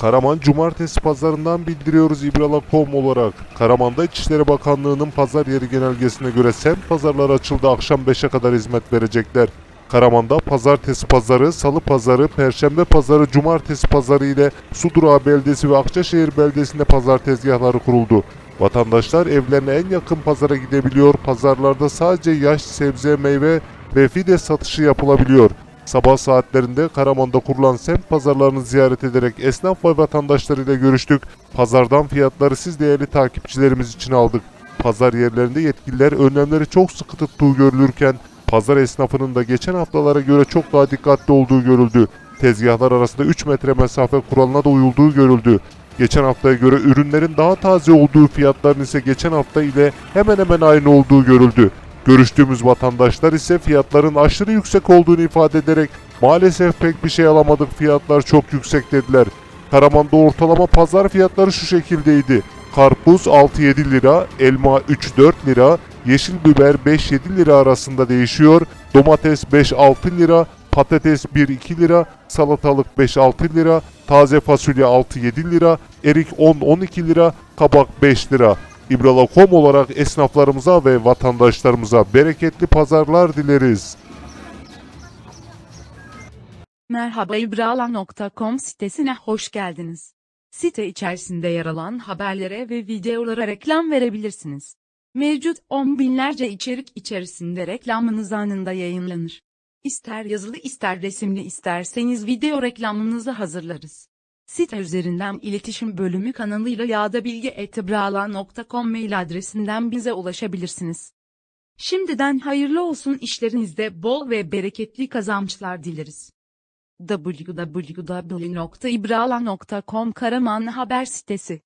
Karaman Cumartesi pazarından bildiriyoruz İbrala.com olarak. Karaman'da İçişleri Bakanlığı'nın pazar yeri genelgesine göre semt pazarları açıldı akşam 5'e kadar hizmet verecekler. Karaman'da pazartesi pazarı, salı pazarı, perşembe pazarı, cumartesi pazarı ile Sudura beldesi ve Akçaşehir beldesinde pazar tezgahları kuruldu. Vatandaşlar evlerine en yakın pazara gidebiliyor. Pazarlarda sadece yaş sebze, meyve ve fide satışı yapılabiliyor. Sabah saatlerinde Karaman'da kurulan semt pazarlarını ziyaret ederek esnaf ve vatandaşlarıyla görüştük. Pazardan fiyatları siz değerli takipçilerimiz için aldık. Pazar yerlerinde yetkililer önlemleri çok sıkı tuttuğu görülürken pazar esnafının da geçen haftalara göre çok daha dikkatli olduğu görüldü. Tezgahlar arasında 3 metre mesafe kuralına da uyulduğu görüldü. Geçen haftaya göre ürünlerin daha taze olduğu fiyatların ise geçen hafta ile hemen hemen aynı olduğu görüldü. Görüştüğümüz vatandaşlar ise fiyatların aşırı yüksek olduğunu ifade ederek maalesef pek bir şey alamadık fiyatlar çok yüksek dediler. Karaman'da ortalama pazar fiyatları şu şekildeydi. Karpuz 6-7 lira, elma 3-4 lira, yeşil biber 5-7 lira arasında değişiyor, domates 5-6 lira, patates 1-2 lira, salatalık 5-6 lira, taze fasulye 6-7 lira, erik 10-12 lira, kabak 5 lira. İbrala.com olarak esnaflarımıza ve vatandaşlarımıza bereketli pazarlar dileriz. Merhaba İbrala.com sitesine hoş geldiniz. Site içerisinde yer alan haberlere ve videolara reklam verebilirsiniz. Mevcut on binlerce içerik içerisinde reklamınız anında yayınlanır. İster yazılı ister resimli isterseniz video reklamınızı hazırlarız. Site üzerinden iletişim bölümü kanalıyla ya da bilgi.ibrala.com mail adresinden bize ulaşabilirsiniz. Şimdiden hayırlı olsun işlerinizde bol ve bereketli kazançlar dileriz www.ibrala.com Karaman Haber Sitesi